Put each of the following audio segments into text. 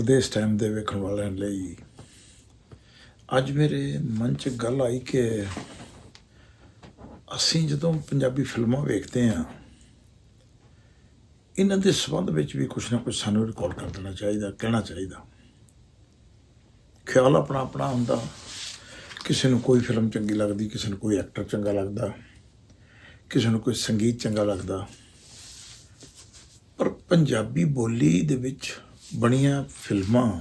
Pradesh time ਦੇ ਵੇਖਣ ਵਾਲਿਆਂ ਲਈ। ਅੱਜ ਮੇਰੇ ਮਨ 'ਚ ਗੱਲ ਆਈ ਕਿ ਅਸੀਂ ਜਦੋਂ ਪੰਜਾਬੀ ਫਿਲਮਾਂ ਵੇਖਦੇ ਹਾਂ, ਇਹਨਾਂ ਦੇ ਸੰਬੰਧ ਵਿੱਚ ਵੀ ਕੁਝ ਨਾ ਕੁਝ ਸਾਨੂੰ ਰਿਕਾਰਡ ਕਰ ਦੇਣਾ ਚਾਹੀਦਾ, ਕਹਿਣਾ ਚਾਹੀਦਾ। ਖਿਆਲ ਆਪਣਾ ਆਪਣਾ ਹੁੰਦਾ। ਕਿਸੇ ਨੂੰ ਕੋਈ ਫਿਲਮ ਚੰਗੀ ਲੱਗਦੀ, ਕਿਸੇ ਨੂੰ ਕੋਈ ਐਕਟਰ ਚੰਗਾ ਲੱਗਦਾ, ਕਿਸੇ ਨੂੰ ਕੋਈ ਸੰਗੀਤ ਚੰਗਾ ਲੱਗਦਾ। ਪਰ ਪੰਜਾਬੀ ਬੋਲੀ ਦੇ ਵਿੱਚ ਬਣੀਆਂ ਫਿਲਮਾਂ,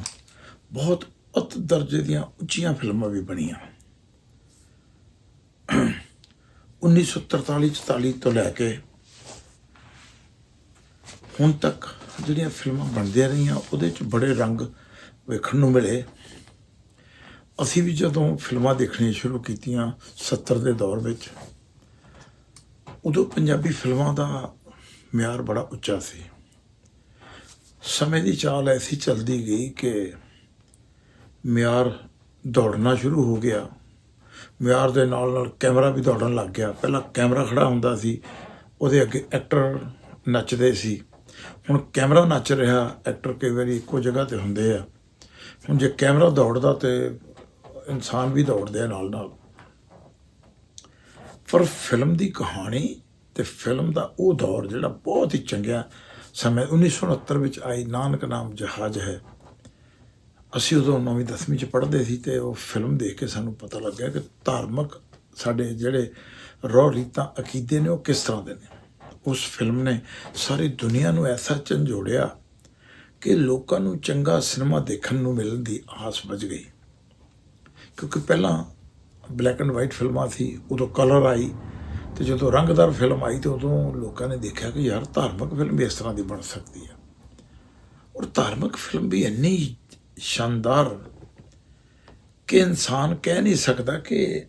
ਬਹੁਤ ਉੱਚ ਦਰਜੇ ਦੀਆਂ ਉੱਚੀਆਂ ਫਿਲਮਾਂ ਵੀ ਬਣੀਆਂ। 1943 44 ਤੋਂ ਲੈ ਕੇ ਹੁਣ ਤੱਕ ਜਿਹੜੀਆਂ ਫਿਲਮਾਂ ਬਣਦੀਆਂ ਰਹੀਆਂ, ਉਹਦੇ ਚ ਬੜੇ ਰੰਗ ਵੇਖਣ ਨੂੰ ਮਿਲੇ। ਅਸੀਂ ਵੀ ਜਦੋਂ ਫਿਲਮਾਂ ਦੇਖਣੀਆਂ ਸ਼ੁਰੂ ਕੀਤੀਆਂ 70 ਦੇ ਦੌਰ ਵਿੱਚ, ਉਦੋਂ ਪੰਜਾਬੀ ਫਿਲਮਾਂ ਦਾ ਮਿਆਰ ਬੜਾ ਉੱਚਾ ਸੀ। ਸਮੇਂ ਦੀ ਚਾਲ ਐਸੀ ਚੱਲਦੀ ਗਈ ਕਿ ਮਿਆਰ ਦੌੜਨਾ ਸ਼ੁਰੂ ਹੋ ਗਿਆ। ਮਿਆਰ ਦੇ ਨਾਲ ਨਾਲ ਕੈਮਰਾ ਵੀ ਦੌੜਨ ਲੱਗ ਗਿਆ। ਪਹਿਲਾਂ ਕੈਮਰਾ ਖੜਾ ਹੁੰਦਾ ਸੀ, ਉਹਦੇ ਅੱਗੇ ਐਕਟਰ ਨੱਚਦੇ ਸੀ। ਹੁਣ ਕੈਮਰਾ ਨੱਚ ਰਿਹਾ, ਐਕਟਰ ਕਈ ਵਾਰੀ ਇੱਕੋ ਜਗ੍ਹਾ ਤੇ ਹੁੰਦੇ ਆ। ਹੁਣ ਜੇ ਕੈਮਰਾ ਦੌੜਦਾ ਤੇ ਇਨਸਾਨ ਵੀ ਦੌੜਦੇ ਆ ਨਾਲ ਨਾਲ। ਪਰ ਫਿਲਮ ਦੀ ਕਹਾਣੀ ਤੇ ਫਿਲਮ ਦਾ ਉਹ ਦੌਰ ਜਿਹੜਾ ਬਹੁਤ ਹੀ ਚੰਗਿਆ ਸਮੇਂ 1969 ਵਿੱਚ ਆਈ ਨਾਨਕ ਨਾਮ ਜਹਾਜ਼ ਹੈ। ਅਸੀਂ ਉਦੋਂ ਨੌਵੀਂ, ਦਸਵੀਂ ਚ ਪੜ੍ਹਦੇ ਸੀ ਤੇ ਉਹ ਫਿਲਮ ਦੇਖ ਕੇ ਸਾਨੂੰ ਪਤਾ ਲੱਗਿਆ ਕਿ ਧਾਰਮਿਕ ਸਾਡੇ ਜਿਹੜੇ ਰੋ ਰੀਤਾਂ, ਅਕੀਦੇ ਨੇ ਉਹ ਕਿਸ ਤਰ੍ਹਾਂ ਦੇ ਨੇ। ਉਸ ਫਿਲਮ ਨੇ ਸਾਰੀ ਦੁਨੀਆ ਨੂੰ ਐਸਾ ਝੰਜੋੜਿਆ ਕਿ ਲੋਕਾਂ ਨੂੰ ਚੰਗਾ ਸਿਨੇਮਾ ਦੇਖਣ ਨੂੰ ਮਿਲਣ ਦੀ ਆਸ ਵੱਜ ਗਈ। ਕਿਉਂਕਿ ਪਹਿਲਾਂ ਬਲੈਕ ਐਂਡ ਵਾਈਟ ਫਿਲਮਾਂ ਸੀ, ਉਦੋਂ ਕਲਰ ਆਈ ਤੇ ਜਦੋਂ ਰੰਗਦਾਰ ਫਿਲਮ ਆਈ ਤੇ ਉਦੋਂ ਲੋਕਾਂ ਨੇ ਦੇਖਿਆ ਕਿ ਯਾਰ ਧਾਰਮਿਕ ਫਿਲਮ ਵੀ ਇਸ ਤਰ੍ਹਾਂ ਦੀ ਬਣ ਸਕਦੀ ਹੈ ਔਰ ਧਾਰਮਿਕ ਫਿਲਮ ਵੀ ਇੰਨੀ ਸ਼ਾਨਦਾਰ ਕਿ ਇਨਸਾਨ ਕਹਿ ਨਹੀਂ ਸਕਦਾ ਕਿ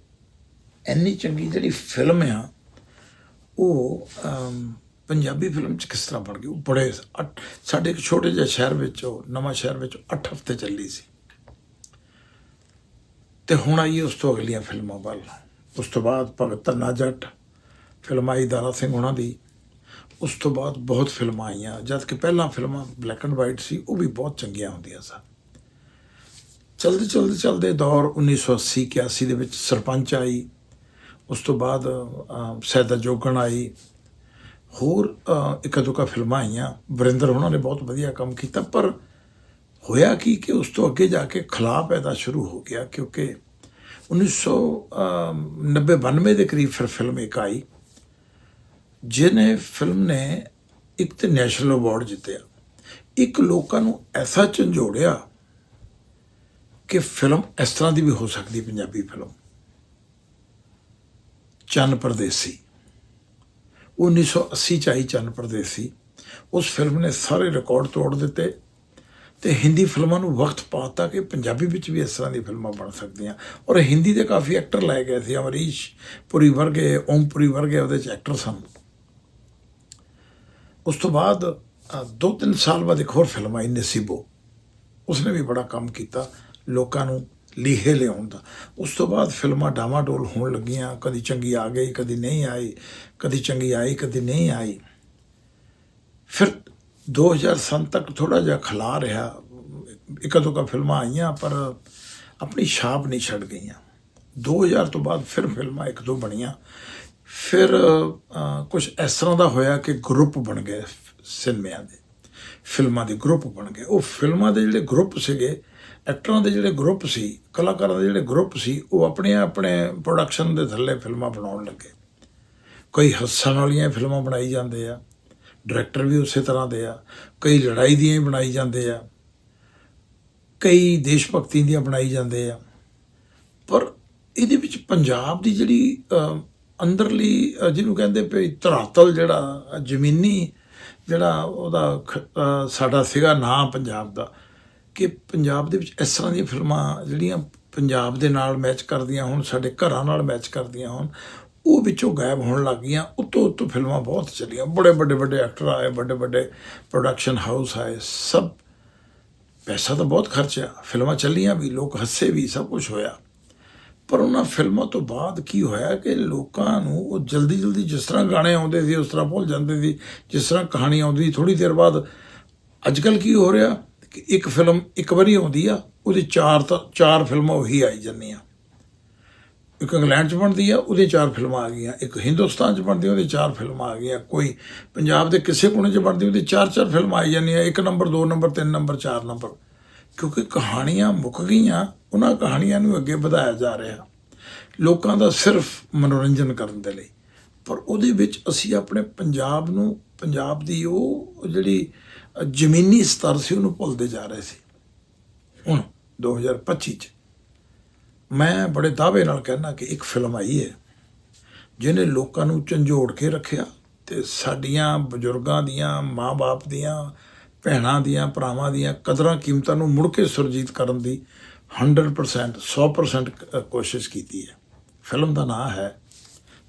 ਇੰਨੀ ਚੰਗੀ ਜਿਹੜੀ ਫਿਲਮ ਆ, ਉਹ ਪੰਜਾਬੀ ਫਿਲਮ ਚ ਕਿਸ ਤਰ੍ਹਾਂ ਬਣ ਗਈ? ਉਹ ਬੜੇ ਅੱਠ- ਸਾਡੇ ਇੱਕ ਛੋਟੇ ਜਿਹੇ ਸ਼ਹਿਰ ਵਿੱਚ, ਉਹ ਨਵਾਂ ਸ਼ਹਿਰ ਵਿੱਚ 8 ਹਫ਼ਤੇ ਚੱਲੀ ਸੀ। ਤੇ ਹੁਣ ਆਈਏ ਉਸ ਤੋਂ ਅਗਲੀਆਂ ਫਿਲਮਾਂ ਵੱਲ। ਉਸ ਤੋਂ ਬਾਅਦ ਭਗਤ ਧੰਨਾ ਜੱਟ ਫਿਲਮ ਆਈ ਦਾਰਾ ਸਿੰਘ ਉਹਨਾਂ ਦੀ ਉਸ ਤੋਂ ਬਾਅਦ ਬਹੁਤ ਫਿਲਮਾਂ ਆਈਆਂ ਜਦ ਕਿ ਪਹਿਲਾਂ ਫਿਲਮਾਂ ਬਲੈਕ ਐਂਡ ਵਾਈਟ ਸੀ ਉਹ ਵੀ ਬਹੁਤ ਚੰਗੀਆਂ ਹੁੰਦੀਆਂ ਸਨ। ਚਲਦੇ ਚਲਦੇ ਚਲਦੇ ਦੌਰ 1980 81 ਦੇ ਵਿੱਚ ਸਰਪੰਚ ਆਈ ਉਸ ਤੋਂ ਬਾਅਦ ਅਹ, ਸੈਦਾ ਜੋਗਣ ਆਈ ਹੋਰ ਇੱਕ ਦੁੱਕਾ ਫਿਲਮਾਂ ਆਈਆਂ ਵਰਿੰਦਰ ਉਹਨਾਂ ਨੇ ਬਹੁਤ ਵਧੀਆ ਕੰਮ ਕੀਤਾ ਪਰ ਹੋਇਆ ਕੀ ਕਿ ਉਸ ਤੋਂ ਅੱਗੇ ਜਾ ਕੇ ਖਲਾਅ ਪੈਦਾ ਸ਼ੁਰੂ ਹੋ ਗਿਆ ਕਿਉਂਕਿ 1990 92 ਦੇ ਕਰੀਬ ਫਿਰ ਫਿਲਮ ਇੱਕ ਆਈ। ਜਿਹਨੇ ਫਿਲਮ ਨੇ ਇੱਕ ਤੇ ਨੈਸ਼ਨਲ ਅਵਾਰਡ ਜਿੱਤਿਆ। ਇੱਕ ਲੋਕਾਂ ਨੂੰ ਐਸਾ ਝੰਜੋੜਿਆ ਕਿ ਫਿਲਮ ਇਸ ਤਰ੍ਹਾਂ ਦੀ ਵੀ ਹੋ ਸਕਦੀ ਪੰਜਾਬੀ ਫਿਲਮ। ਚੰਨ ਪਰਦੇਸੀ। 1980 ਚ ਆਈ ਚੰਨ ਪਰਦੇਸੀ। ਉਸ ਫਿਲਮ ਨੇ ਸਾਰੇ ਰਿਕਾਰਡ ਤੋੜ ਦਿੱਤੇ ਤੇ ਹਿੰਦੀ ਫਿਲਮਾਂ ਨੂੰ ਵਕਤ ਪਾਤਾ ਕਿ ਪੰਜਾਬੀ ਵਿੱਚ ਵੀ ਇਸ ਤਰ੍ਹਾਂ ਦੀ ਫਿਲਮਾਂ ਬਣ ਸਕਦੀਆਂ। ਔਰ ਹਿੰਦੀ ਦੇ ਕਾਫੀ ਐਕਟਰ ਲਾਏ ਗਏ ਸੀ, ਅਮਰੀਸ਼ ਪੁਰੀ ਵਰਗੇ, ਓਮ ਪੁਰੀ ਵਰਗੇ ਉਹਦੇ ਚ ਐਕਟਰ ਸਨ। ਉਸ ਤੋਂ ਬਾਅਦ ਦੋ ਤਿੰਨ ਸਾਲ ਬਾਅਦ ਇੱਕ ਹੋਰ ਫਿਲਮ ਆਈ, ਨਸੀਬੋ। ਉਸਨੇ ਵੀ ਬੜਾ ਕੰਮ ਕੀਤਾ ਲੋਕਾਂ ਨੂੰ ਲੀਹੇ ਲਿਆਉਣ ਦਾ। ਉਸ ਤੋਂ ਬਾਅਦ ਫਿਲਮਾਂ ਡਾਵਾਡੋਲ ਹੋਣ ਲੱਗੀਆਂ, ਕਦੀ ਚੰਗੀ ਆ ਗਈ, ਕਦੀ ਨਹੀਂ ਆਈ, ਕਦੀ ਚੰਗੀ ਆਈ, ਕਦੀ ਨਹੀਂ ਆਈ। ਫਿਰ 2000 ਤੱਕ ਥੋੜਾ ਜਿਹਾ ਖਲਾ ਰਿਹਾ। ਇੱਕ ਦੋ ਕਾ ਫਿਲਮਾਂ ਆਈਆਂ, ਪਰ ਆਪਣੀ ਛਾਪ ਨਹੀਂ ਛੱਡ ਗਈਆਂ। 2000 ਤੋਂ ਬਾਅਦ ਫਿਰ ਫਿਲਮਾਂ ਇੱਕ ਦੋ ਬਣੀਆਂ। ਫਿਰ ਕੁਝ ਇਸ ਤਰ੍ਹਾਂ ਦਾ ਹੋਇਆ ਕਿ ਗਰੁੱਪ ਬਣ ਗਏ ਸਿਨੇਮਿਆਂ ਦੇ, ਫਿਲਮਾਂ ਦੇ ਗਰੁੱਪ ਬਣ ਗਏ। ਉਹ ਫਿਲਮਾਂ ਦੇ ਜਿਹੜੇ ਗਰੁੱਪ ਸੀਗੇ ਐਕਟਰਾਂ ਦੇ ਜਿਹੜੇ ਗਰੁੱਪ ਸੀ, ਕਲਾਕਾਰਾਂ ਦੇ ਜਿਹੜੇ ਗਰੁੱਪ ਸੀ, ਉਹ ਆਪਣੇ ਆਪਣੇ ਪ੍ਰੋਡਕਸ਼ਨ ਦੇ ਥੱਲੇ ਫਿਲਮਾਂ ਬਣਾਉਣ ਲੱਗੇ। ਕਈ ਹੱਸਣ ਵਾਲੀਆਂ ਫਿਲਮਾਂ ਬਣਾਈ ਜਾਂਦੇ ਆ ਡਾਇਰੈਕਟਰ ਵੀ ਉਸੇ ਤਰ੍ਹਾਂ ਦੇ ਆ, ਕਈ ਲੜਾਈ ਦੀਆਂ ਹੀ ਬਣਾਈ ਜਾਂਦੇ ਆ, ਕਈ ਦੇਸ਼ ਭਗਤੀ ਦੀਆਂ ਬਣਾਈ ਜਾਂਦੇ ਆ। ਪਰ ਇਹਦੇ ਵਿੱਚ ਪੰਜਾਬ ਦੀ ਜਿਹੜੀ ਅੰਦਰਲੀ ਜਿਹਨੂੰ ਕਹਿੰਦੇ ਪਈ ਧਰਾਤਲ ਜਿਹੜਾ ਜ਼ਮੀਨੀ ਜਿਹੜਾ ਉਹਦਾ ਖ- ਸਾਡਾ ਸੀਗਾ ਨਾਂ ਪੰਜਾਬ ਦਾ, ਕਿ ਪੰਜਾਬ ਦੇ ਵਿੱਚ ਇਸ ਤਰ੍ਹਾਂ ਦੀਆਂ ਫਿਲਮਾਂ ਜਿਹੜੀਆਂ ਪੰਜਾਬ ਦੇ ਨਾਲ ਮੈਚ ਕਰਦੀਆਂ ਹੁਣ, ਸਾਡੇ ਘਰਾਂ ਨਾਲ ਮੈਚ ਕਰਦੀਆਂ ਹੁਣ, ਉਹ ਵਿੱਚੋਂ ਗਾਇਬ ਹੋਣ ਲੱਗ ਗਈਆਂ। ਉਤੋਂ ਉਤੋਂ ਫਿਲਮਾਂ ਬਹੁਤ ਚੱਲੀਆਂ। ਬੜੇ ਵੱਡੇ ਵੱਡੇ ਐਕਟਰ ਆਏ, ਵੱਡੇ ਵੱਡੇ ਪ੍ਰੋਡਕਸ਼ਨ ਹਾਊਸ ਆਏ, ਸਭ ਪੈਸਾ ਤਾਂ ਬਹੁਤ ਖਰਚਿਆ। ਫਿਲਮਾਂ ਚੱਲੀਆਂ ਵੀ, ਲੋਕ ਹੱਸੇ ਵੀ, ਸਭ ਕੁਝ ਹੋਇਆ। ਪਰ ਉਹਨਾਂ ਫਿਲਮਾਂ ਤੋਂ ਬਾਅਦ ਕੀ ਹੋਇਆ ਕਿ ਲੋਕਾਂ ਨੂੰ ਉਹ ਜਲਦੀ ਜਲਦੀ ਜਿਸ ਤਰ੍ਹਾਂ ਗਾਣੇ ਆਉਂਦੇ ਸੀ, ਉਸ ਤਰ੍ਹਾਂ ਭੁੱਲ ਜਾਂਦੇ ਸੀ, ਜਿਸ ਤਰ੍ਹਾਂ ਕਹਾਣੀ ਆਉਂਦੀ ਸੀ ਥੋੜੀ ਦੇਰ ਬਾਅਦ ਅੱਜ ਅੱਜਕੱਲ ਕੀ ਹੋ ਰਿਹਾ ਕਿ ਇੱਕ ਫਿਲਮ ਇੱਕ ਵਾਰੀ ਆਉਂਦੀ ਆ, ਉਹਦੇ ਚਾਰ ਤਾਂ, ਚਾਰ ਫਿਲਮਾਂ ਉਹੀ ਆਈ ਜਾਂਦੀਆਂ। ਇੱਕ ਇੰਗਲੈਂਡ 'ਚ ਬਣਦੀ ਆ, ਉਹਦੇ ਚਾਰ ਫਿਲਮਾਂ ਆ ਗਈਆਂ। ਇੱਕ ਹਿੰਦੁਸਤਾਨ 'ਚ ਬਣਦੀ ਉਹਦੇ ਚਾਰ ਫਿਲਮਾਂ ਆ ਗਈਆਂ। ਕੋਈ ਪੰਜਾਬ ਦੇ ਕਿਸੇ ਕੋਨੇ 'ਚ ਬਣਦੀ, ਉਹਦੇ ਚਾਰ ਚਾਰ ਫਿਲਮਾਂ ਆਈ ਜਾਂਦੀਆਂ। ਇੱਕ ਨੰਬਰ, ਦੋ ਨੰਬਰ, ਤਿੰਨ ਨੰਬਰ, ਚਾਰ ਨੰਬਰ। ਕਿਉਂਕਿ ਕਹਾਣੀਆਂ ਮੁੱਕ ਗਈਆਂ, ਉਹਨਾਂ ਕਹਾਣੀਆਂ ਨੂੰ ਅੱਗੇ ਵਧਾਇਆ ਜਾ ਰਿਹਾ। ਲੋਕਾਂ ਦਾ ਸਿਰਫ ਮਨੋਰੰਜਨ ਕਰਨ ਦੇ ਲਈ। ਪਰ ਉਹਦੇ ਵਿੱਚ ਅਸੀਂ ਆਪਣੇ ਪੰਜਾਬ ਨੂੰ, ਪੰਜਾਬ ਦੀ ਉਹ ਜਿਹੜੀ ਜ਼ਮੀਨੀ ਸਤਰ ਸੀ, ਉਹਨੂੰ ਭੁੱਲਦੇ ਜਾ ਰਹੇ ਸੀ। ਹੁਣ 2025 ਚ ਮੈਂ ਬੜੇ ਦਾਅਵੇ ਨਾਲ ਕਹਿਣਾ ਕਿ ਇੱਕ ਫਿਲਮ ਆਈ ਹੈ, ਜਿਹਨੇ ਲੋਕਾਂ ਨੂੰ ਝੰਜੋੜ ਕੇ ਰੱਖਿਆ ਤੇ ਸਾਡੀਆਂ ਬਜ਼ੁਰਗਾਂ ਦੀਆਂ, ਮਾਂ-ਬਾਪ ਦੀਆਂ ਭੈਣਾਂ ਦੀਆਂ, ਭਰਾਵਾਂ ਦੀਆਂ ਕਦਰਾਂ ਕੀਮਤਾਂ ਨੂੰ ਮੁੜ ਕੇ ਸੁਰਜੀਤ ਕਰਨ ਦੀ 100% 100% ਕੋਸ਼ਿਸ਼ ਕੀਤੀ ਹੈ। ਫਿਲਮ ਦਾ ਨਾਮ ਹੈ,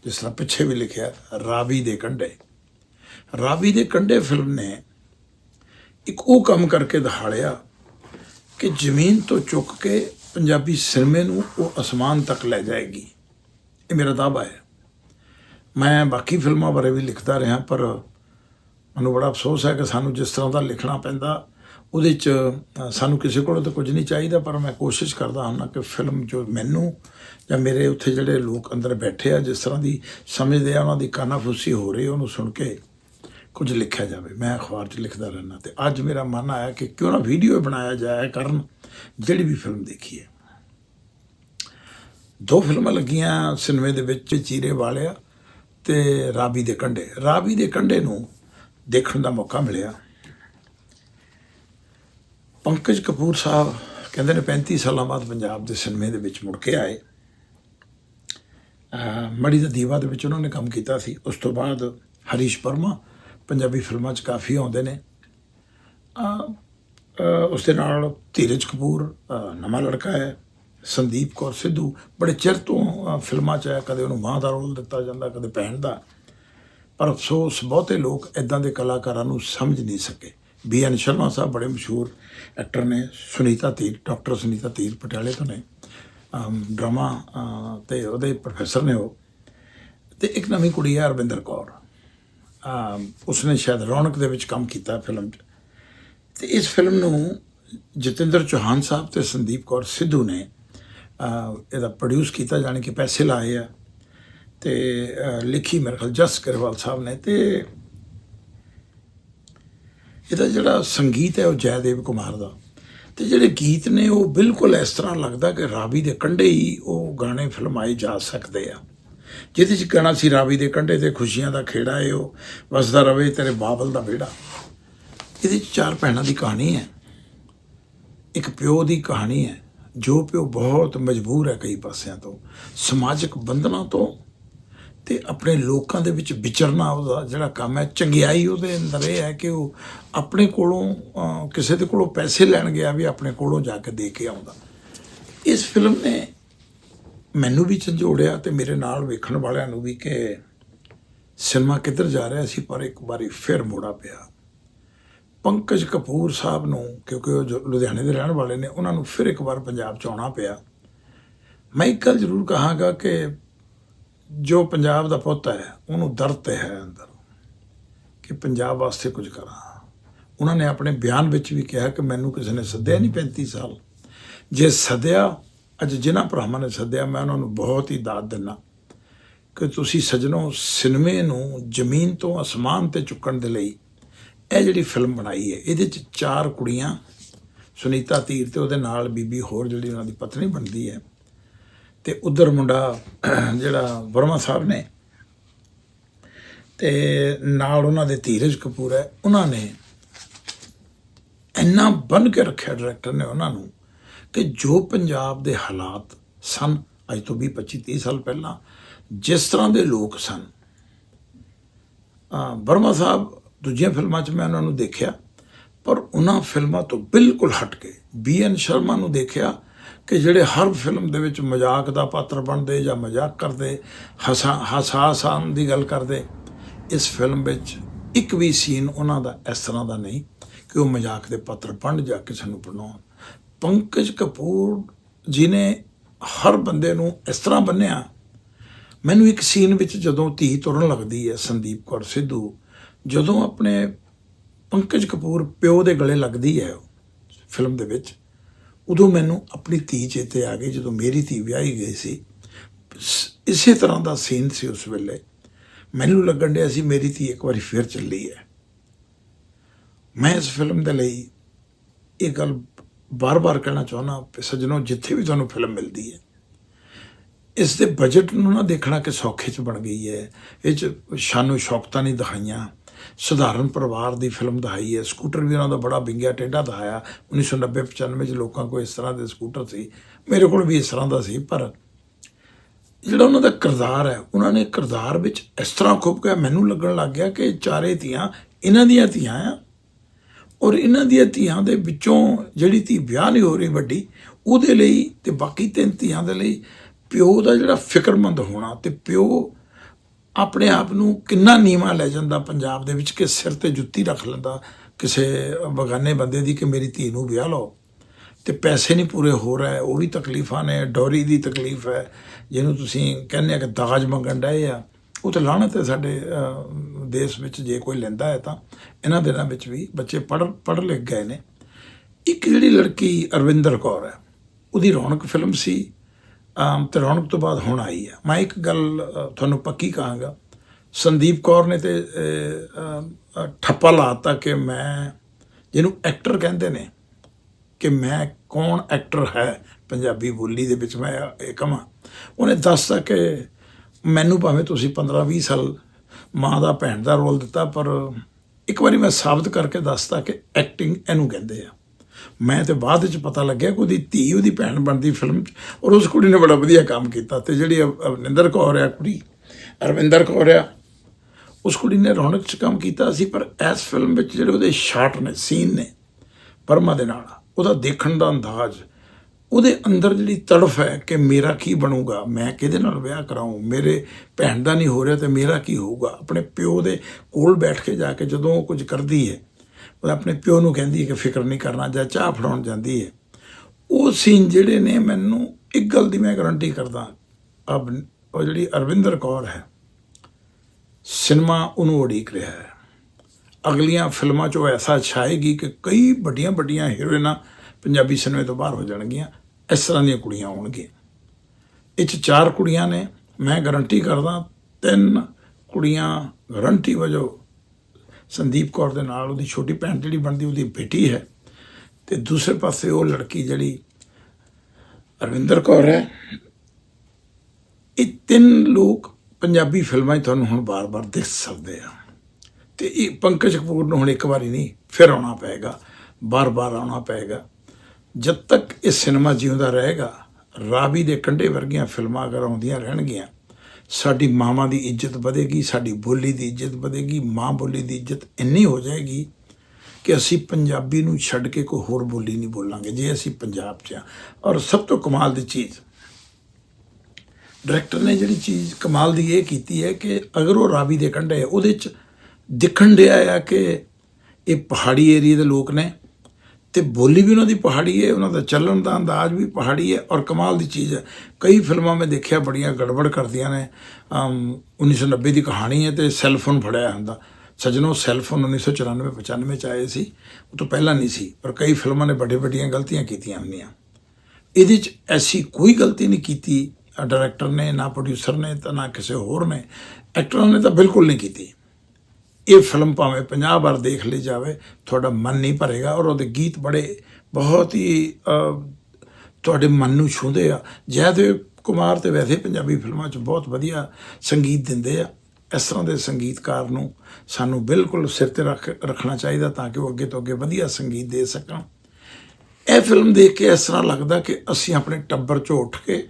ਜਿਸ ਤਰ੍ਹਾਂ ਪਿੱਛੇ ਵੀ ਲਿਖਿਆ, ਰਾਵੀ ਦੇ ਕੰਢੇ। ਰਾਵੀ ਦੇ ਕੰਢੇ ਫਿਲਮ ਨੇ ਇੱਕ ਉਹ ਕੰਮ ਕਰਕੇ ਦਿਖਾੜਿਆ ਕਿ ਜ਼ਮੀਨ ਤੋਂ ਚੁੱਕ ਕੇ ਪੰਜਾਬੀ ਸਿਨੇਮੇ ਨੂੰ ਉਹ ਅਸਮਾਨ ਤੱਕ ਲੈ ਜਾਏਗੀ। ਇਹ ਮੇਰਾ ਦਾਅਵਾ ਹੈ। ਮੈਂ ਬਾਕੀ ਫਿਲਮਾਂ ਬਾਰੇ ਵੀ ਲਿਖਦਾ ਰਿਹਾ, ਪਰ ਮੈਨੂੰ ਬੜਾ ਅਫਸੋਸ ਹੈ ਕਿ ਸਾਨੂੰ ਜਿਸ ਤਰ੍ਹਾਂ ਦਾ ਲਿਖਣਾ ਪੈਂਦਾ, ਉਹਦੇ ਚ ਸਾਨੂੰ ਕਿਸੇ ਕੋਲੋਂ ਤਾਂ ਕੁਝ ਨਹੀਂ ਚਾਹੀਦਾ, ਪਰ ਮੈਂ ਕੋਸ਼ਿਸ਼ ਕਰਦਾ ਹਾਂ ਕਿ ਫਿਲਮ ਜੋ ਮੈਨੂੰ ਜਾਂ ਮੇਰੇ ਉੱਥੇ ਜਿਹੜੇ ਲੋਕ ਅੰਦਰ ਬੈਠੇ ਆ, ਜਿਸ ਤਰ੍ਹਾਂ ਦੀ ਸਮਝਦੇ ਆ, ਉਹਨਾਂ ਦੀ ਕਾਨਾਫੂਸੀ ਹੋ ਰਹੀ, ਉਹਨੂੰ ਸੁਣ ਕੇ ਕੁਝ ਲਿਖਿਆ ਜਾਵੇ। ਮੈਂ ਅਖਬਾਰ 'ਚ ਲਿਖਦਾ ਰਹਿਣਾ ਤੇ ਅੱਜ ਮੇਰਾ ਮਨ ਆਇਆ ਕਿ ਕਿਉਂ ਨਾ ਵੀਡੀਓ ਬਣਾਇਆ ਜਾਏ ਕਰਨ, ਜਿਹੜੀ ਵੀ ਫਿਲਮ ਦੇਖੀ ਹੈ। ਦੋ ਫਿਲਮਾਂ ਲੱਗੀਆਂ ਸਿਨੇਮੇ ਦੇ ਵਿੱਚ, ਚੀਰੇ ਵਾਲਿਆ ਤੇ ਰਾਬੀ ਦੇ ਕੰਢੇ। ਰਾਬੀ ਦੇ ਕੰਢੇ ਨੂੰ ਦੇਖਣ ਦਾ ਮੌਕਾ ਮਿਲਿਆ। ਪੰਕਜ ਕਪੂਰ ਸਾਹਿਬ ਕਹਿੰਦੇ ਨੇ 35 ਸਾਲਾਂ ਬਾਅਦ ਪੰਜਾਬ ਦੇ ਸਿਨੇਮੇ ਦੇ ਵਿੱਚ ਮੁੜ ਕੇ ਆਏ। ਮੜੀ ਦਾ ਦੀਵਾ ਦੇ ਵਿੱਚ ਉਹਨਾਂ ਨੇ ਕੰਮ ਕੀਤਾ ਸੀ। ਉਸ ਤੋਂ ਬਾਅਦ ਹਰੀਸ਼ ਪਰਮਾ ਪੰਜਾਬੀ ਫਿਲਮਾਂ 'ਚ ਕਾਫੀ ਆਉਂਦੇ ਨੇ। ਉਸ ਦੇ ਨਾਲ ਧੀਰਜ ਕਪੂਰ ਨਵਾਂ ਲੜਕਾ ਹੈ, ਸੰਦੀਪ ਕੌਰ ਸਿੱਧੂ। ਬੜੇ ਚਿਰ ਤੋਂ ਫਿਲਮਾਂ 'ਚ ਹੈ ਕਦੇ ਉਹਨੂੰ ਮਾਂ ਦਾ ਰੋਲ ਦਿੱਤਾ ਜਾਂਦਾ, ਕਦੇ ਭੈਣ ਦਾ। ਪਰ ਅਫਸੋਸ ਬਹੁਤੇ ਲੋਕ ਇਦਾਂ ਦੇ ਕਲਾਕਾਰਾਂ ਨੂੰ ਸਮਝ ਨਹੀਂ ਸਕੇ। ਬੀ ਐਨ ਸ਼ਰਮਾ ਸਾਹਿਬ ਬੜੇ ਮਸ਼ਹੂਰ ਐਕਟਰ ਨੇ ਸੁਨੀਤਾ ਧੀਰ ਡਾਕਟਰ ਸੁਨੀਤਾ ਧੀਰ ਪਟਿਆਲੇ ਤੋਂ ਨੇ। ਡਰਾਮਾ ਅਹ, ਤੇ ਉਹਦੇ ਪ੍ਰੋਫੈਸਰ ਨੇ ਉਹ। ਤੇ ਇੱਕ ਨਵੀਂ ਕੁੜੀ ਹੈ ਅਰਵਿੰਦਰ ਕੌਰ। ਉਸਨੇ ਸ਼ਾਇਦ ਰੌਣਕ ਦੇ ਵਿੱਚ ਕੰਮ ਕੀਤਾ ਫਿਲਮ 'ਚ। ਤੇ ਇਸ ਫਿਲਮ ਨੂੰ ਜਤਿੰਦਰ ਚੌਹਾਨ ਸਾਹਿਬ ਤੇ ਸੰਦੀਪ ਕੌਰ ਸਿੱਧੂ ਨੇ ਇਹਦਾ ਪ੍ਰੋਡਿਊਸ ਕੀਤਾ ਜਾਣੀ ਕਿ ਪੈਸੇ ਲਾਏ ਆ। ਤੇ ਲਿਖੀ ਮੇਰੇ ਖਿਆਲ ਜਸ ਗਰੇਵਾਲ ਸਾਹਿਬ ਨੇ ਤੇ ਇਹਦਾ ਜਿਹੜਾ ਸੰਗੀਤ ਹੈ ਉਹ ਜੈਦੇਵ ਕੁਮਾਰ ਦਾ। ਤੇ ਜਿਹੜੇ ਗੀਤ ਨੇ ਉਹ ਬਿਲਕੁਲ ਇਸ ਤਰ੍ਹਾਂ ਲੱਗਦਾ ਕਿ ਰਾਵੀ ਦੇ ਕੰਢੇ ਹੀ ਉਹ ਗਾਣੇ ਫਿਲਮਾਏ ਜਾ ਸਕਦੇ ਆ। ਜਿਹਦੇ ਚ ਗਾਣਾ ਸੀ ਰਾਵੀ ਦੇ ਕੰਢੇ ਤੇ ਖੁਸ਼ੀਆਂ ਦਾ ਖੇੜਾ ਏ ਉਹ, ਵਸਦਾ ਰਵੇ ਤੇਰੇ ਬਾਬਲ ਦਾ ਵਿਹੜਾ। ਇਹਦੇ ਚ ਚਾਰ ਭੈਣਾਂ ਦੀ ਕਹਾਣੀ ਹੈ। ਇੱਕ ਪਿਓ ਦੀ ਕਹਾਣੀ ਹੈ। ਜੋ ਪਿਓ ਬਹੁਤ ਮਜਬੂਰ ਹੈ ਕਈ ਪਾਸਿਆਂ ਤੋਂ। ਸਮਾਜਿਕ ਬੰਧਨਾਂ ਤੋਂ ਤੇ ਆਪਣੇ ਲੋਕਾਂ ਦੇ ਵਿੱਚ ਵਿਚਰਨਾ ਉਹਦਾ ਜਿਹੜਾ ਕੰਮ ਹੈ, ਚੰਗਿਆਈ ਉਹਦੇ ਅੰਦਰ ਇਹ ਹੈ ਕਿ ਉਹ ਆਪਣੇ ਕੋਲੋਂ ਕਿਸੇ ਦੇ ਕੋਲੋਂ ਪੈਸੇ ਲੈਣ ਗਿਆ ਵੀ ਆਪਣੇ ਕੋਲੋਂ ਜਾ ਕੇ ਦੇ ਕੇ ਆਉਂਦਾ। ਇਸ ਫਿਲਮ ਨੇ ਮੈਨੂੰ ਵੀ ਝੰਜੋੜਿਆ ਤੇ ਮੇਰੇ ਨਾਲ ਵੇਖਣ ਵਾਲਿਆਂ ਨੂੰ ਵੀ ਕਿ ਸਿਨੇਮਾ ਕਿੱਧਰ ਜਾ ਰਿਹਾ ਸੀ, ਪਰ ਇੱਕ ਵਾਰੀ ਫਿਰ ਮੋੜਾ ਪਿਆ। ਪੰਕਜ ਕਪੂਰ ਸਾਹਿਬ ਨੂੰ, ਕਿਉਂਕਿ ਉਹ ਜੋ ਲੁਧਿਆਣੇ ਦੇ ਰਹਿਣ ਵਾਲੇ ਨੇ, ਉਹਨਾਂ ਨੂੰ ਫਿਰ ਇੱਕ ਵਾਰ ਪੰਜਾਬ ਚ ਆਉਣਾ ਪਿਆ। ਮੈਂ ਇੱਕ ਗੱਲ ਜ਼ਰੂਰ ਕਹਾਂਗਾ ਕਿ ਜੋ ਪੰਜਾਬ ਦਾ ਪੁੱਤ ਹੈ, ਉਹਨੂੰ ਦਰਦ ਤੇ ਹੈ ਅੰਦਰ, ਕਿ ਪੰਜਾਬ ਵਾਸਤੇ ਕੁਝ ਕਰਾਂ। ਉਹਨਾਂ ਨੇ ਆਪਣੇ ਬਿਆਨ ਵਿੱਚ ਵੀ ਕਿਹਾ ਕਿ ਮੈਨੂੰ ਕਿਸੇ ਨੇ ਸੱਦਿਆ ਨਹੀਂ 35 ਸਾਲ। ਜੇ ਸੱਦਿਆ, ਅੱਜ ਜਿਨ੍ਹਾਂ ਭਰਾਵਾਂ ਨੇ ਸੱਦਿਆ, ਮੈਂ ਉਹਨਾਂ ਨੂੰ ਬਹੁਤ ਹੀ ਦਾਤ ਦਿੰਦਾ ਕਿ ਤੁਸੀਂ ਸਜਣੋ, ਸਿਨੇਮੇ ਨੂੰ ਜ਼ਮੀਨ ਤੋਂ ਅਸਮਾਨ ਤੇ ਚੁੱਕਣ ਦੇ ਲਈ ਇਹ ਜਿਹੜੀ ਫਿਲਮ ਬਣਾਈ ਹੈ, ਇਹਦੇ ਚ ਚਾਰ ਕੁੜੀਆਂ, ਸੁਨੀਤਾ ਧੀਰ ਤੇ ਉਹਦੇ ਨਾਲ ਬੀਬੀ ਹੋਰ ਜਿਹੜੀ ਉਹਨਾਂ ਦੀ ਪਤਨੀ ਬਣਦੀ ਹੈ ਤੇ ਉਧਰ ਮੁੰਡਾ ਜਿਹੜਾ ਵਰਮਾ ਸਾਹਿਬ ਨੇ ਤੇ ਨਾਲ ਉਹਨਾਂ ਦੇ ਧੀਰਜ ਕਪੂਰ ਹੈ, ਉਹਨਾਂ ਨੇ ਇੰਨਾ ਬਨ ਕੇ ਰੱਖਿਆ ਡਾਇਰੈਕਟਰ ਨੇ ਉਹਨਾਂ ਨੂੰ ਕਿ ਜੋ ਪੰਜਾਬ ਦੇ ਹਾਲਾਤ ਸਨ, ਅੱਜ ਤੋਂ 20 25 30 ਸਾਲ ਪਹਿਲਾਂ, ਜਿਸ ਤਰ੍ਹਾਂ ਦੇ ਲੋਕ ਸਨ, ਅਹ ਵਰਮਾ ਸਾਹਿਬ ਦੂਜੀਆਂ ਫਿਲਮਾਂ 'ਚ ਮੈਂ ਉਹਨਾਂ ਨੂੰ ਦੇਖਿਆ, ਪਰ ਉਹਨਾਂ ਫਿਲਮਾਂ ਤੋਂ ਬਿਲਕੁਲ ਹਟ ਕੇ ਬੀ ਐਨ ਸ਼ਰਮਾ ਨੂੰ ਦੇਖਿਆ ਕਿ ਜਿਹੜੇ ਹਰ ਫਿਲਮ ਦੇ ਵਿੱਚ ਮਜ਼ਾਕ ਦਾ ਪਾਤਰ ਬਣਦੇ ਜਾਂ ਮਜ਼ਾਕ ਕਰਦੇ, ਹਸਾ, ਹਸਾਸਾਨ ਦੀ ਗੱਲ ਕਰਦੇ, ਇਸ ਫਿਲਮ ਵਿੱਚ ਇੱਕ ਵੀ ਸੀਨ ਉਹਨਾਂ ਦਾ ਇਸ ਤਰ੍ਹਾਂ ਦਾ ਨਹੀਂ ਕਿ ਉਹ ਮਜ਼ਾਕ ਦੇ ਪਾਤਰ ਬਣ ਜਾ ਕਿਸੇ ਨੂੰ ਬਣਾਉਣ। ਪੰਕਜ ਕਪੂਰ ਜੀ ਹਰ ਬੰਦੇ ਨੂੰ ਇਸ ਤਰ੍ਹਾਂ ਬੰਨਿਆ, ਮੈਨੂੰ ਇੱਕ ਸੀਨ ਵਿੱਚ ਜਦੋਂ ਧੀ ਤੁਰਨ ਲੱਗਦੀ ਹੈ ਸੰਦੀਪ ਕੌਰ ਸਿੱਧੂ, ਜਦੋਂ ਆਪਣੇ ਪੰਕਜ ਕਪੂਰ ਪਿਓ ਦੇ ਗਲੇ ਲੱਗਦੀ ਹੈ ਫਿਲਮ ਦੇ ਵਿੱਚ ਉਦੋਂ ਮੈਨੂੰ ਆਪਣੀ ਧੀ ਚੇਤੇ ਆ ਗਈ, ਜਦੋਂ ਮੇਰੀ ਧੀ ਵਿਆਹੀ ਗਈ ਸੀ। ਇਸੇ ਤਰ੍ਹਾਂ ਦਾ ਸੀਨ ਸੀ ਉਸ ਵੇਲੇ। ਮੈਨੂੰ ਲੱਗਣ ਡਿਆ ਸੀ ਮੇਰੀ ਧੀ ਇੱਕ ਵਾਰੀ ਫਿਰ ਚੱਲੀ ਹੈ। ਮੈਂ ਇਸ ਫਿਲਮ ਦੇ ਲਈ ਇਹ ਗੱਲ ਬਾਰ-ਬਾਰ ਕਹਿਣਾ ਚਾਹੁੰਦਾ ਕਿ ਸੱਜਣੋ, ਜਿੱਥੇ ਵੀ ਤੁਹਾਨੂੰ ਫਿਲਮ ਮਿਲਦੀ ਹੈ, ਇਸ ਦੇ ਬਜਟ ਨੂੰ ਨਾ ਦੇਖਣਾ ਕਿ ਸੌਖੇ ਚ ਬਣ ਗਈ ਹੈ। ਇਹ ਚ ਸ਼ਾਨੋ ਸ਼ੌਕਤਾਂ ਨਹੀਂ ਦਿਖਾਈਆਂ। ਸਧਾਰਨ ਪਰਿਵਾਰ ਦੀ ਫਿਲਮ ਦਿਖਾਈ ਹੈ। ਸਕੂਟਰ ਵੀ ਉਹਨਾਂ ਦਾ ਬੜਾ ਵਿੰਗਿਆ ਟੇਢਾ ਦਿਖਾਇਆ। 1990 95 ਚ ਲੋਕਾਂ ਕੋਲ ਇਸ ਤਰ੍ਹਾਂ ਦੇ ਸਕੂਟਰ ਸੀ। ਮੇਰੇ ਕੋਲ ਵੀ ਇਸ ਤਰ੍ਹਾਂ ਦਾ ਸੀ, ਪਰ ਜਿਹੜਾ ਉਹਨਾਂ ਦਾ ਕਿਰਦਾਰ ਹੈ, ਉਹਨਾਂ ਨੇ ਕਿਰਦਾਰ ਵਿੱਚ ਇਸ ਤਰ੍ਹਾਂ ਖੁੱਭ ਗਿਆ ਮੈਨੂੰ ਲੱਗਣ ਲੱਗ ਗਿਆ ਕਿ ਚਾਰੇ ਧੀਆਂ ਇਹਨਾਂ ਦੀਆਂ ਧੀਆਂ ਆ। ਔਰ ਇਹਨਾਂ ਦੀਆਂ ਧੀਆਂ ਦੇ ਵਿੱਚੋਂ ਜਿਹੜੀ ਧੀ ਵਿਆਹ ਨਹੀਂ ਹੋ ਰਹੀ ਵੱਡੀ, ਉਹਦੇ ਲਈ ਤੇ ਬਾਕੀ ਤਿੰਨ ਧੀਆਂ ਦੇ ਲਈ ਪਿਓ ਦਾ ਜਿਹੜਾ ਫਿਕਰਮੰਦ ਹੋਣਾ ਤੇ ਪਿਓ ਆਪਣੇ ਆਪ ਨੂੰ ਕਿੰਨਾ ਨੀਵਾ ਲੈ ਜਾਂਦਾ ਪੰਜਾਬ ਦੇ ਵਿੱਚ ਕਿ ਸਿਰ ਤੇ ਜੁੱਤੀ ਰੱਖ ਲੈਂਦਾ ਕਿਸੇ ਬਗਾਨੇ ਬੰਦੇ ਦੀ ਕਿ ਮੇਰੀ ਧੀ ਨੂੰ ਵਿਆਹ ਲਓ। ਤੇ ਪੈਸੇ ਨਹੀਂ ਪੂਰੇ ਹੋ ਰਹੇ, ਉਹ ਵੀ ਤਕਲੀਫਾਂ ਨੇ, ਡੋਰੀ ਦੀ ਤਕਲੀਫ ਹੈ, ਜਿਹਨੂੰ ਤੁਸੀਂ ਕਹਿੰਦੇ ਆ ਕਿ ਦਾਜ ਮੰਗਣ ਡਏ ਆ। ਉਹ ਤਾਂ ਲਾਹਨਤ ਹੈ ਸਾਡੇ ਦੇਸ਼ ਵਿੱਚ, ਜੇ ਕੋਈ ਲੈਂਦਾ ਹੈ ਤਾਂ। ਇਹਨਾਂ ਦਿਨਾਂ ਵਿੱਚ ਵੀ ਬੱਚੇ ਪੜ੍ਹ ਪੜ੍ਹ ਲਿਖ ਗਏ ਨੇ। ਇੱਕ ਜਿਹੜੀ ਲੜਕੀ ਅਰਵਿੰਦਰ ਕੌਰ ਹੈ, ਉਹਦੀ ਰੌਣਕ ਫਿਲਮ ਸੀ ਤੇ ਰੌਣਕ ਤੋਂ ਬਾਅਦ ਹੁਣ ਆਈ ਆ। ਮੈਂ ਇੱਕ ਗੱਲ ਤੁਹਾਨੂੰ ਪੱਕੀ ਕਹਾਂਗਾ। ਸੰਦੀਪ ਕੌਰ ਨੇ ਤੇ ਅ, ਅ, ਠੱਪਾ ਲਾਤਾ ਕਿ ਮੈਂ ਜਿਹਨੂੰ ਐਕਟਰ ਕਹਿੰਦੇ ਨੇ ਕਿ ਮੈਂ ਕੌਣ ਐਕਟਰ ਹੈ ਪੰਜਾਬੀ ਬੋਲੀ ਦੇ ਵਿੱਚ ਮੈਂ ਇਹ ਕਹਾਂ। ਉਹਨੇ ਦੱਸਤਾ ਕਿ ਮੈਨੂੰ ਭਾਵੇਂ ਤੁਸੀਂ 15 20 ਸਾਲ ਮਾਂ ਦਾ ਭੈਣ ਦਾ ਰੋਲ ਦਿੱਤਾ ਪਰ ਇੱਕ ਵਾਰੀ ਮੈਂ ਸਾਬਤ ਕਰਕੇ ਦੱਸਤਾ ਕਿ ਐਕਟਿੰਗ ਇਹਨੂੰ ਕਹਿੰਦੇ ਆ। ਮੈਂ ਤੇ ਬਾਅਦ ਵਿੱਚ ਪਤਾ ਲੱਗਿਆ ਕਿ ਉਹਦੀ ਧੀ, ਉਹਦੀ ਭੈਣ ਬਣਦੀ ਫਿਲਮ 'ਚ ਔਰ ਉਸ ਕੁੜੀ ਨੇ ਬੜਾ ਵਧੀਆ ਕੰਮ ਕੀਤਾ ਤੇ ਜਿਹੜੀ ਅਵ- ਅਵਨਿੰਦਰ ਕੌਰ ਆ ਕੁੜੀ, ਅਰਵਿੰਦਰ ਕੌਰ ਆ, ਉਸ ਕੁੜੀ ਨੇ ਰੌਣਕ 'ਚ ਕੰਮ ਕੀਤਾ ਸੀ, ਪਰ ਇਸ ਫਿਲਮ ਵਿੱਚ ਜਿਹੜੇ ਉਹਦੇ ਸ਼ਾਟ ਨੇ ਸੀਨ ਨੇ ਪਰਮਾ ਦੇ ਨਾਲ, ਉਹਦਾ ਦੇਖਣ ਦਾ ਅੰਦਾਜ਼, ਉਹਦੇ ਅੰਦਰ ਜਿਹੜੀ ਤੜਫ ਹੈ ਕਿ ਮੇਰਾ ਕੀ ਬਣੂਗਾ, ਮੈਂ ਕਿਹਦੇ ਨਾਲ ਵਿਆਹ ਕਰਾਉਂ ਮੇਰੇ ਭੈਣ ਦਾ ਨਹੀਂ ਹੋ ਰਿਹਾ ਤੇ ਮੇਰਾ ਕੀ ਹੋਊਗਾ, ਆਪਣੇ ਪਿਓ ਦੇ ਕੋਲ ਬੈਠ ਕੇ ਜਾ ਕੇ ਜਦੋਂ ਉਹ ਕੁਝ ਕਰਦੀ ਹੈ ਉਹ ਆਪਣੇ ਪਿਓ ਨੂੰ ਕਹਿੰਦੀ ਹੈ ਕਿ ਫਿਕਰ ਨਹੀਂ ਕਰਨਾ, ਜਾਂ ਚਾਹ ਫੜਾਉਣ ਜਾਂਦੀ ਹੈ। ਉਹ ਸੀਨ ਜਿਹੜੇ ਨੇ ਮੈਨੂੰ ਇੱਕ ਗੱਲ ਦੀ ਮੈਂ ਗਾਰੰਟੀ ਕਰਦਾ, ਅਬ ਉਹ ਜਿਹੜੀ ਅਰਵਿੰਦਰ ਕੌਰ ਹੈ, ਸਿਨੇਮਾ ਉਹਨੂੰ ਉਡੀਕ ਰਿਹਾ ਹੈ। ਅਗਲੀਆਂ ਫਿਲਮਾਂ 'ਚ ਉਹ ਐਸਾ ਛਾਏਗੀ ਕਿ ਕਈ ਵੱਡੀਆਂ ਵੱਡੀਆਂ ਹੀਰੋਇਨਾਂ ਪੰਜਾਬੀ ਸਿਨੇਮੇ ਤੋਂ ਬਾਹਰ ਹੋ ਜਾਣਗੀਆਂ, ਇਸ ਤਰ੍ਹਾਂ ਦੀਆਂ ਕੁੜੀਆਂ ਆਉਣਗੀਆਂ। ਇਹ 'ਚ ਚਾਰ ਕੁੜੀਆਂ ਨੇ, ਮੈਂ ਗਾਰੰਟੀ ਕਰਦਾ, ਤਿੰਨ ਕੁੜੀਆਂ ਗਾਰੰਟੀ ਵਜੋਂ ਸੰਦੀਪ ਕੌਰ ਦੇ ਨਾਲ ਉਹਦੀ ਛੋਟੀ ਭੈਣ ਜਿਹੜੀ ਬਣਦੀ, ਉਹਦੀ ਬੇਟੀ ਹੈ। ਤੇ ਦੂਸਰੇ ਪਾਸੇ ਉਹ ਲੜਕੀ ਜਿਹੜੀ ਅਰਵਿੰਦਰ ਕੌਰ ਹੈ। ਇਹ ਤਿੰਨ ਲੋਕ ਪੰਜਾਬੀ ਫਿਲਮਾਂ 'ਚ ਤੁਹਾਨੂੰ ਹੁਣ ਬਾਰ-ਬਾਰ ਦਿਖ ਸਕਦੇ ਆ। ਤੇ ਇਹ ਪੰਕਜ ਕਪੂਰ ਨੂੰ ਹੁਣ ਇੱਕ ਵਾਰੀ ਨਹੀਂ, ਫਿਰ ਆਉਣਾ ਪਏਗਾ। ਬਾਰ-ਬਾਰ ਆਉਣਾ ਪਏਗਾ। ਜਦ ਤੱਕ ਇਹ ਸਿਨੇਮਾ ਜਿਉਂਦਾ ਰਹੇਗਾ, ਰਾਵੀ ਦੇ ਕੰਢੇ ਵਰਗੀਆਂ ਫਿਲਮਾਂ ਅਗਰ ਆਉਂਦੀਆਂ ਰਹਿਣਗੀਆਂ ਸਾਡੀ ਮਾਵਾਂ ਦੀ ਇੱਜ਼ਤ ਵਧੇਗੀ, ਸਾਡੀ ਬੋਲੀ ਦੀ ਇੱਜ਼ਤ ਵਧੇਗੀ, ਮਾਂ ਬੋਲੀ ਦੀ ਇੱਜ਼ਤ ਇੰਨੀ ਹੋ ਜਾਏਗੀ ਕਿ ਅਸੀਂ ਪੰਜਾਬੀ ਨੂੰ ਛੱਡ ਕੇ ਕੋਈ ਹੋਰ ਬੋਲੀ ਨਹੀਂ ਬੋਲਾਂਗੇ, ਜੇ ਅਸੀਂ ਪੰਜਾਬ 'ਚ ਆ। ਔਰ ਸਭ ਤੋਂ ਕਮਾਲ ਦੀ ਚੀਜ਼, ਡਾਇਰੈਕਟਰ ਨੇ ਜਿਹੜੀ ਚੀਜ਼ ਕਮਾਲ ਦੀ ਇਹ ਕੀਤੀ ਹੈ ਕਿ ਅਗਰ ਉਹ ਰਾਵੀ ਦੇ ਕੰਢੇ ਉਹਦੇ 'ਚ ਦਿਖਣ ਡਿਆ ਆ ਕਿ ਇਹ ਪਹਾੜੀ ਏਰੀਆ ਦੇ ਲੋਕ ਨੇ ਤੇ ਬੋਲੀ ਵੀ ਉਹਨਾਂ ਦੀ ਪਹਾੜੀ ਹੈ, ਉਹਨਾਂ ਦਾ ਚੱਲਣ ਦਾ ਅੰਦਾਜ਼ ਵੀ ਪਹਾੜੀ ਹੈ ਔਰ ਕਮਾਲ ਦੀ ਚੀਜ਼ ਹੈ। ਕਈ ਫਿਲਮਾਂ ਮੈਂ ਦੇਖਿਆ ਬੜੀਆਂ ਗੜਬੜ ਕਰਦੀਆਂ ਨੇ। ਅਮ 1990 ਦੀ ਕਹਾਣੀ ਹੈ ਤੇ ਸੈੱਲਫੋਨ ਫੜਿਆ ਹੁੰਦਾ। ਸੱਜਣੋ ਸੈੱਲ ਫੋਨ 1994 95 ਚ ਆਏ ਸੀ। ਉਹ ਤੋਂ ਪਹਿਲਾਂ ਨਹੀਂ ਸੀ, ਪਰ ਕਈ ਫਿਲਮਾਂ ਨੇ ਵੱਡੇ ਵੱਡੀਆਂ ਗਲਤੀਆਂ ਕੀਤੀਆਂ ਹੁੰਦੀਆਂ। ਇਹਦੇ 'ਚ ਐਸੀ ਕੋਈ ਗਲਤੀ ਨਹੀਂ ਕੀਤੀ ਡਾਇਰੈਕਟਰ ਨੇ, ਨਾ ਪ੍ਰੋਡਿਊਸਰ ਨੇ, ਤਾਂ ਨਾ ਕਿਸੇ ਹੋਰ ਨੇ। ਐਕਟਰਾਂ ਨੇ ਤਾਂ ਬਿਲਕੁਲ ਨਹੀਂ ਕੀਤੀ। ਇਹ ਫਿਲਮ ਭਾਵੇਂ 50 ਵਾਰ ਦੇਖ ਲਈ ਜਾਵੇ, ਤੁਹਾਡਾ ਮਨ ਨਹੀਂ ਭਰੇਗਾ ਔਰ ਉਹਦੇ ਗੀਤ ਬੜੇ ਬਹੁਤ ਹੀ ਤੁਹਾਡੇ ਮਨ ਨੂੰ ਛੂਹਦੇ ਆ। ਜੈਦੇਵ ਕੁਮਾਰ ਤੇ ਵੈਸੇ ਪੰਜਾਬੀ ਫਿਲਮਾਂ 'ਚ ਬਹੁਤ ਵਧੀਆ ਸੰਗੀਤ ਦਿੰਦੇ ਆ। ਇਸ ਤਰ੍ਹਾਂ ਦੇ ਸੰਗੀਤਕਾਰ ਨੂੰ ਸਾਨੂੰ ਬਿਲਕੁਲ ਸਿਰ ਤੇ ਰੱਖ, ਰੱਖਣਾ ਚਾਹੀਦਾ ਤਾਂ ਕਿ ਉਹ ਅੱਗੇ ਤੋਂ ਅੱਗੇ ਵਧੀਆ ਸੰਗੀਤ ਦੇ ਸਕਣ। ਇਹ ਫਿਲਮ ਦੇਖ ਕੇ ਇਸ ਤਰ੍ਹਾਂ ਲੱਗਦਾ ਕਿ ਅਸੀਂ ਆਪਣੇ ਟੱਬਰ 'ਚੋਂ ਉੱਠ ਕੇ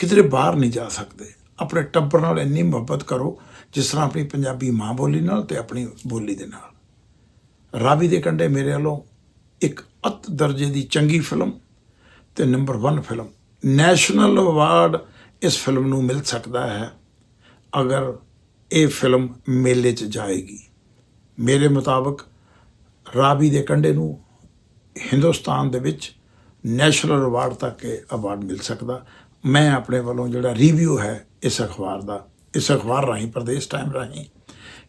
ਕਿਧਰੇ ਬਾਹਰ ਨਹੀਂ ਜਾ ਸਕਦੇ। ਆਪਣੇ ਟੱਬਰ ਨਾਲ ਇੰਨੀ ਮੁਹੱਬਤ ਕਰੋ ਜਿਸ ਤਰ੍ਹਾਂ ਆਪਣੀ ਪੰਜਾਬੀ ਮਾਂ ਬੋਲੀ ਨਾਲ ਤੇ ਆਪਣੀ ਬੋਲੀ ਦੇ ਨਾਲ। ਰਾਵੀ ਦੇ ਕੰਢੇ ਮੇਰੇ ਵੱਲੋਂ ਇੱਕ ਅਤ ਦਰਜੇ ਦੀ ਚੰਗੀ ਫਿਲਮ ਤੇ ਨੰਬਰ 1 ਫਿਲਮ, ਨੈਸ਼ਨਲ ਅਵਾਰਡ ਇਸ ਫਿਲਮ ਨੂੰ ਮਿਲ ਸਕਦਾ ਹੈ ਅਗਰ ਇਹ ਫਿਲਮ ਮੇਲੇ 'ਚ ਜਾਏਗੀ। ਮੇਰੇ ਮੁਤਾਬਕ ਰਾਵੀ ਦੇ ਕੰਢੇ ਨੂੰ ਹਿੰਦੁਸਤਾਨ ਦੇ ਵਿੱਚ ਨੈਸ਼ਨਲ ਅਵਾਰਡ ਤੱਕ ਇਹ ਅਵਾਰਡ ਮਿਲ ਸਕਦਾ। ਮੈਂ ਆਪਣੇ ਵੱਲੋਂ ਜਿਹੜਾ ਰਿਵਿਊ ਹੈ ਇਸ ਅਖਬਾਰ ਦਾ ਇਸ ਅਖਬਾਰ ਰਾਹੀਂ, ਪ੍ਰਦੇਸ਼ ਟਾਈਮ ਰਾਹੀਂ,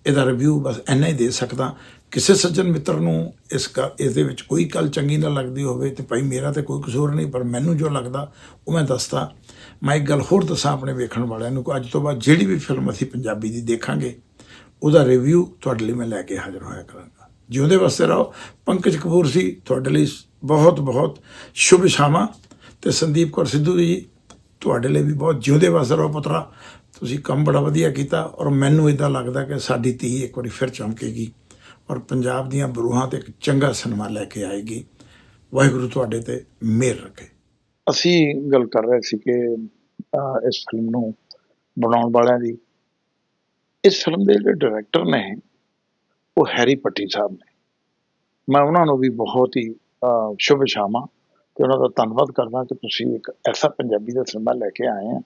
ਇਹਦਾ ਰਿਵਿਊ ਬਸ ਇੰਨਾ ਹੀ ਦੇ ਸਕਦਾ। ਕਿਸੇ ਸੱਜਣ ਮਿੱਤਰ ਨੂੰ ਇਸ ਗਾ- ਇਸ ਦੇ ਵਿੱਚ ਕੋਈ ਗੱਲ ਚੰਗੀ ਨਾ ਲੱਗਦੀ ਹੋਵੇ ਤੇ ਭਾਈ ਮੇਰਾ ਤੇ ਕੋਈ ਕਸੂਰ ਨਹੀਂ, ਪਰ ਮੈਨੂੰ ਜੋ ਲੱਗਦਾ, ਉਹ ਮੈਂ ਦੱਸਦਾ। ਮੈਂ ਇੱਕ ਗੱਲ ਹੋਰ ਦੱਸਾਂ ਆਪਣੇ ਵੇਖਣ ਵਾਲਿਆਂ ਨੂੰ ਕਿ ਅੱਜ ਤੋਂ ਬਾਅਦ ਜਿਹੜੀ ਵੀ ਫਿਲਮ ਅਸੀਂ ਪੰਜਾਬੀ ਦੀ ਦੇਖਾਂਗੇ, ਉਹਦਾ ਰਿਵਿਊ ਤੁਹਾਡੇ ਲਈ ਮੈਂ ਲੈ ਕੇ ਹਾਜ਼ਰ ਹੋਇਆ ਕਰਾਂਗਾ। ਜਿਉਂਦੇ ਵਾਸਤੇ ਰਹੋ। ਪੰਕਜ ਕਪੂਰ ਸੀ, ਤੁਹਾਡੇ ਲਈ ਬਹੁਤ ਬਹੁਤ ਸ਼ੁਭ ਸ਼ਾਮਾਂ। ਤੇ ਸੰਦੀਪ ਕੌਰ ਸਿੱਧੂ ਜੀ, ਤੁਹਾਡੇ ਲਈ ਵੀ ਬਹੁਤ ਜਿਉਂਦੇ ਵਾਸਤੇ ਰਹੋ ਪੁੱਤਰਾ। ਤੁਸੀਂ ਕੰਮ ਬੜਾ ਵਧੀਆ ਕੀਤਾ ਔਰ ਮੈਨੂੰ ਇਦਾਂ ਲੱਗਦਾ ਕਿ ਸਾਡੀ ਧੀ ਇੱਕ ਵਾਰੀ ਫਿਰ ਚਮਕੇਗੀ ਔਰ ਪੰਜਾਬ ਦੀਆਂ ਬਰੂਹਾਂ ਤੇ ਇੱਕ ਚੰਗਾ ਸਿਨੇਮਾ ਲੈ ਕੇ ਆਏਗੀ। ਵਾਹਿਗੁਰੂ ਤੁਹਾਡੇ ਤੇ ਮਿਹਰ ਰੱਖੇ। ਅਸੀਂ ਗੱਲ ਕਰ ਰਹੇ ਸੀ ਕਿ ਇਸ ਫਿਲਮ ਨੂੰ ਬਣਾਉਣ ਵਾਲਿਆਂ ਦੀ। ਇਸ ਫਿਲਮ ਦੇ ਜਿਹੜੇ ਡਾਇਰੈਕਟਰ ਨੇ, ਉਹ ਹੈਰੀ ਪੱਟੀ ਸਾਹਿਬ ਨੇ। ਮੈਂ ਉਹਨਾਂ ਨੂੰ ਵੀ ਬਹੁਤ ਹੀ ਸ਼ੁਭ ਸ਼ਾਮਾਂ ਤੇ ਉਹਨਾਂ ਦਾ ਧੰਨਵਾਦ ਕਰਦਾ ਕਿ ਤੁਸੀਂ ਇੱਕ ਐਸਾ ਪੰਜਾਬੀ ਦਾ ਸਿਨੇਮਾ ਲੈ ਕੇ ਆਏ ਆ।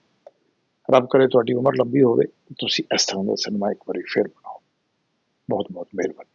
ਰੱਬ ਕਰੇ ਤੁਹਾਡੀ ਉਮਰ ਲੰਬੀ ਹੋਵੇ, ਤੁਸੀਂ ਇਸ ਤਰ੍ਹਾਂ ਦਾ ਸਿਨੇਮਾ ਇੱਕ ਵਾਰੀ ਫਿਰ ਬਣਾਓ। ਬਹੁਤ ਬਹੁਤ ਮਿਹਰਬਾਨੀ।